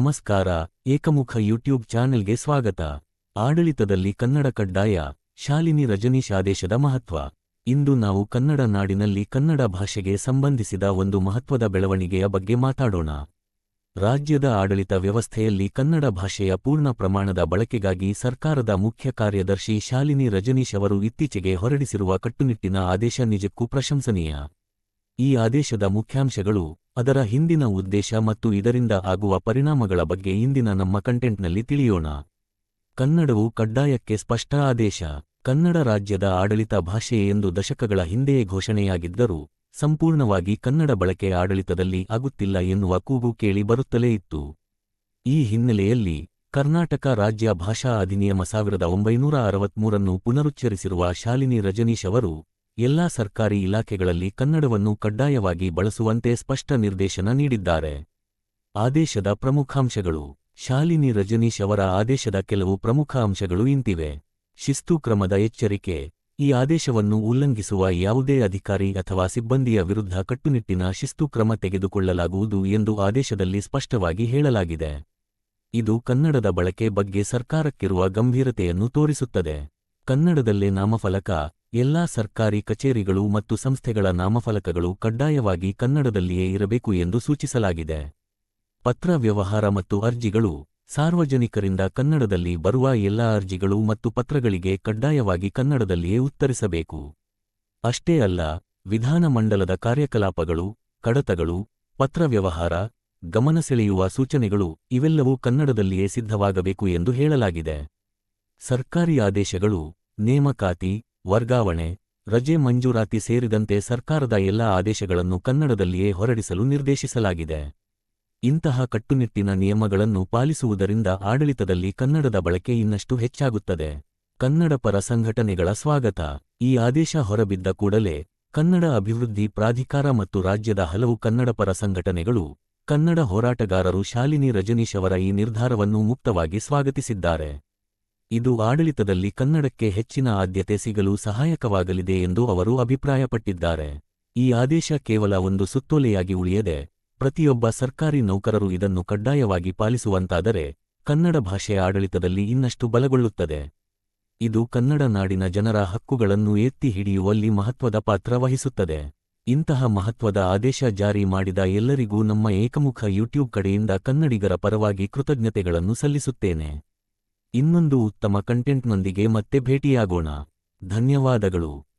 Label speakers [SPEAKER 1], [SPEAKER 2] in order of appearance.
[SPEAKER 1] ನಮಸ್ಕಾರ, ಏಕಮುಖ ಯೂಟ್ಯೂಬ್ ಚಾನೆಲ್ಗೆ ಸ್ವಾಗತ. ಆಡಳಿತದಲ್ಲಿ ಕನ್ನಡ ಕಡ್ಡಾಯ, ಶಾಲಿನಿ ರಜನೀಶ್ ಆದೇಶದ ಮಹತ್ವ. ಇಂದು ನಾವು ಕನ್ನಡ ನಾಡಿನಲ್ಲಿ ಕನ್ನಡ ಭಾಷೆಗೆ ಸಂಬಂಧಿಸಿದ ಒಂದು ಮಹತ್ವದ ಬೆಳವಣಿಗೆಯ ಬಗ್ಗೆ ಮಾತಾಡೋಣ. ರಾಜ್ಯದ ಆಡಳಿತ ವ್ಯವಸ್ಥೆಯಲ್ಲಿ ಕನ್ನಡ ಭಾಷೆಯ ಪೂರ್ಣ ಪ್ರಮಾಣದ ಬಳಕೆಗಾಗಿ ಸರ್ಕಾರದ ಮುಖ್ಯ ಕಾರ್ಯದರ್ಶಿ ಶಾಲಿನಿ ರಜನೀಶ್ ಅವರು ಇತ್ತೀಚೆಗೆ ಹೊರಡಿಸಿರುವ ಕಟ್ಟುನಿಟ್ಟಿನ ಆದೇಶ ನಿಜಕ್ಕೂ ಪ್ರಶಂಸನೀಯ. ಈ ಆದೇಶದ ಮುಖ್ಯಾಂಶಗಳು ಅದರ ಹಿಂದಿನ ಉದ್ದೇಶ ಮತ್ತು ಇದರಿಂದ ಆಗುವ ಪರಿಣಾಮಗಳ ಬಗ್ಗೆ ಇಂದಿನ ನಮ್ಮ ಕಂಟೆಂಟ್ನಲ್ಲಿ ತಿಳಿಯೋಣ. ಕನ್ನಡವು ಕಡ್ಡಾಯಕ್ಕೆ ಸ್ಪಷ್ಟ ಆದೇಶ. ಕನ್ನಡ ರಾಜ್ಯದ ಆಡಳಿತ ಭಾಷೆ ಎಂದು ದಶಕಗಳ ಹಿಂದೆಯೇ ಘೋಷಣೆಯಾಗಿದ್ದರೂ ಸಂಪೂರ್ಣವಾಗಿ ಕನ್ನಡ ಬಳಕೆ ಆಡಳಿತದಲ್ಲಿ ಆಗುತ್ತಿಲ್ಲ ಎನ್ನುವ ಕೂಗು ಕೇಳಿ ಬರುತ್ತಲೇ ಇತ್ತು. ಈ ಹಿನ್ನೆಲೆಯಲ್ಲಿ ಕರ್ನಾಟಕ ರಾಜ್ಯ ಭಾಷಾ ಅಧಿನಿಯಮ ಸಾವಿರದ ಒಂಬೈನೂರ ಅರವತ್ಮೂರನ್ನು ಪುನರುಚ್ಚರಿಸಿರುವ ಶಾಲಿನಿ ರಜನೀಶ್ ಅವರು ಎಲ್ಲಾ ಸರ್ಕಾರಿ ಇಲಾಖೆಗಳಲ್ಲಿ ಕನ್ನಡವನ್ನು ಕಡ್ಡಾಯವಾಗಿ ಬಳಸುವಂತೆ ಸ್ಪಷ್ಟ ನಿರ್ದೇಶನ ನೀಡಿದ್ದಾರೆ. ಆದೇಶದ ಪ್ರಮುಖಾಂಶಗಳು. ಶಾಲಿನಿ ರಜನೀಶ್ ಅವರ ಆದೇಶದ ಕೆಲವು ಪ್ರಮುಖ ಅಂಶಗಳು ಇಂತಿವೆ. ಶಿಸ್ತು ಕ್ರಮದ ಎಚ್ಚರಿಕೆ. ಈ ಆದೇಶವನ್ನು ಉಲ್ಲಂಘಿಸುವ ಯಾವುದೇ ಅಧಿಕಾರಿ ಅಥವಾ ಸಿಬ್ಬಂದಿಯ ವಿರುದ್ಧ ಕಟ್ಟುನಿಟ್ಟಿನ ಶಿಸ್ತು ಕ್ರಮ ತೆಗೆದುಕೊಳ್ಳಲಾಗುವುದು ಎಂದು ಆದೇಶದಲ್ಲಿ ಸ್ಪಷ್ಟವಾಗಿ ಹೇಳಲಾಗಿದೆ. ಇದು ಕನ್ನಡದ ಬಳಕೆ ಬಗ್ಗೆ ಸರ್ಕಾರಕ್ಕಿರುವ ಗಂಭೀರತೆಯನ್ನು ತೋರಿಸುತ್ತದೆ. ಕನ್ನಡದಲ್ಲೇ ನಾಮಫಲಕ ಎಲ್ಲಾ ಸರ್ಕಾರಿ ಕಚೇರಿಗಳು ಮತ್ತು ಸಂಸ್ಥೆಗಳ ನಾಮಫಲಕಗಳು ಕಡ್ಡಾಯವಾಗಿ ಕನ್ನಡದಲ್ಲಿಯೇ ಇರಬೇಕು ಎಂದು ಸೂಚಿಸಲಾಗಿದೆ. ಪತ್ರ ವ್ಯವಹಾರ ಮತ್ತು ಅರ್ಜಿಗಳು ಸಾರ್ವಜನಿಕರಿಂದ ಕನ್ನಡದಲ್ಲಿ ಬರುವ ಎಲ್ಲಾ ಅರ್ಜಿಗಳು ಮತ್ತು ಪತ್ರಗಳಿಗೆ ಕಡ್ಡಾಯವಾಗಿ ಕನ್ನಡದಲ್ಲಿಯೇ ಉತ್ತರಿಸಬೇಕು. ಅಷ್ಟೇ ಅಲ್ಲ, ವಿಧಾನಮಂಡಲದ ಕಾರ್ಯಕಲಾಪಗಳು, ಕಡತಗಳು, ಪತ್ರ ವ್ಯವಹಾರ, ಗಮನ ಸೆಳೆಯುವ ಸೂಚನೆಗಳು ಇವೆಲ್ಲವೂ ಕನ್ನಡದಲ್ಲಿಯೇ ಸಿದ್ಧವಾಗಬೇಕು ಎಂದು ಹೇಳಲಾಗಿದೆ. ಸರ್ಕಾರಿ ಆದೇಶಗಳು, ನೇಮಕಾತಿ ವರ್ಗಾವಣೆ, ರಜೆ ಮಂಜೂರಾತಿ ಸೇರಿದಂತೆ ಸರ್ಕಾರದ ಎಲ್ಲ ಆದೇಶಗಳನ್ನು ಕನ್ನಡದಲ್ಲಿಯೇ ಹೊರಡಿಸಲು ನಿರ್ದೇಶಿಸಲಾಗಿದೆ. ಇಂತಹ ಕಟ್ಟುನಿಟ್ಟಿನ ನಿಯಮಗಳನ್ನು ಪಾಲಿಸುವುದರಿಂದ ಆಡಳಿತದಲ್ಲಿ ಕನ್ನಡದ ಬಳಕೆ ಇನ್ನಷ್ಟು ಹೆಚ್ಚಾಗುತ್ತದೆ. ಕನ್ನಡ ಪರ ಸಂಘಟನೆಗಳ ಸ್ವಾಗತ. ಈ ಆದೇಶ ಹೊರಬಿದ್ದ ಕೂಡಲೇ ಕನ್ನಡ ಅಭಿವೃದ್ಧಿ ಪ್ರಾಧಿಕಾರ ಮತ್ತು ರಾಜ್ಯದ ಹಲವು ಕನ್ನಡಪರ ಸಂಘಟನೆಗಳು ಕನ್ನಡ ಹೋರಾಟಗಾರರು ಶಾಲಿನಿ ರಜನೀಶ್ ಅವರ ಈ ನಿರ್ಧಾರವನ್ನು ಮುಕ್ತವಾಗಿ ಸ್ವಾಗತಿಸಿದ್ದಾರೆ. ಇದು ಆಡಳಿತದಲ್ಲಿ ಕನ್ನಡಕ್ಕೆ ಹೆಚ್ಚಿನ ಆದ್ಯತೆ ಸಿಗಲು ಸಹಾಯಕವಾಗಲಿದೆ ಎಂದು ಅವರು ಅಭಿಪ್ರಾಯಪಟ್ಟಿದ್ದಾರೆ. ಈ ಆದೇಶ ಕೇವಲ ಒಂದು ಸುತ್ತೋಲೆಯಾಗಿ ಉಳಿಯದೆ, ಪ್ರತಿಯೊಬ್ಬ ಸರ್ಕಾರಿ ನೌಕರರು ಇದನ್ನು ಕಡ್ಡಾಯವಾಗಿ ಪಾಲಿಸುವಂತಾದರೆ, ಕನ್ನಡ ಭಾಷೆಯ ಆಡಳಿತದಲ್ಲಿ ಇನ್ನಷ್ಟು ಬಲಗೊಳ್ಳುತ್ತದೆ. ಇದು ಕನ್ನಡ ನಾಡಿನ ಜನರ ಹಕ್ಕುಗಳನ್ನು ಎತ್ತಿ ಹಿಡಿಯುವಲ್ಲಿ ಮಹತ್ವದ ಪಾತ್ರ ವಹಿಸುತ್ತದೆ. ಇಂತಹ ಮಹತ್ವದ ಆದೇಶ ಜಾರಿ ಮಾಡಿದ ಎಲ್ಲರಿಗೂ ನಮ್ಮ ಏಕಮುಖ ಯೂಟ್ಯೂಬ್ ಕಡೆಯಿಂದ ಕನ್ನಡಿಗರ ಪರವಾಗಿ ಕೃತಜ್ಞತೆಗಳನ್ನು ಸಲ್ಲಿಸುತ್ತೇನೆ. ಇನ್ನೊಂದು ಉತ್ತಮ ಕಂಟೆಂಟ್ನೊಂದಿಗೆ ಮತ್ತೆ ಭೇಟಿಯಾಗೋಣ. ಧನ್ಯವಾದಗಳು.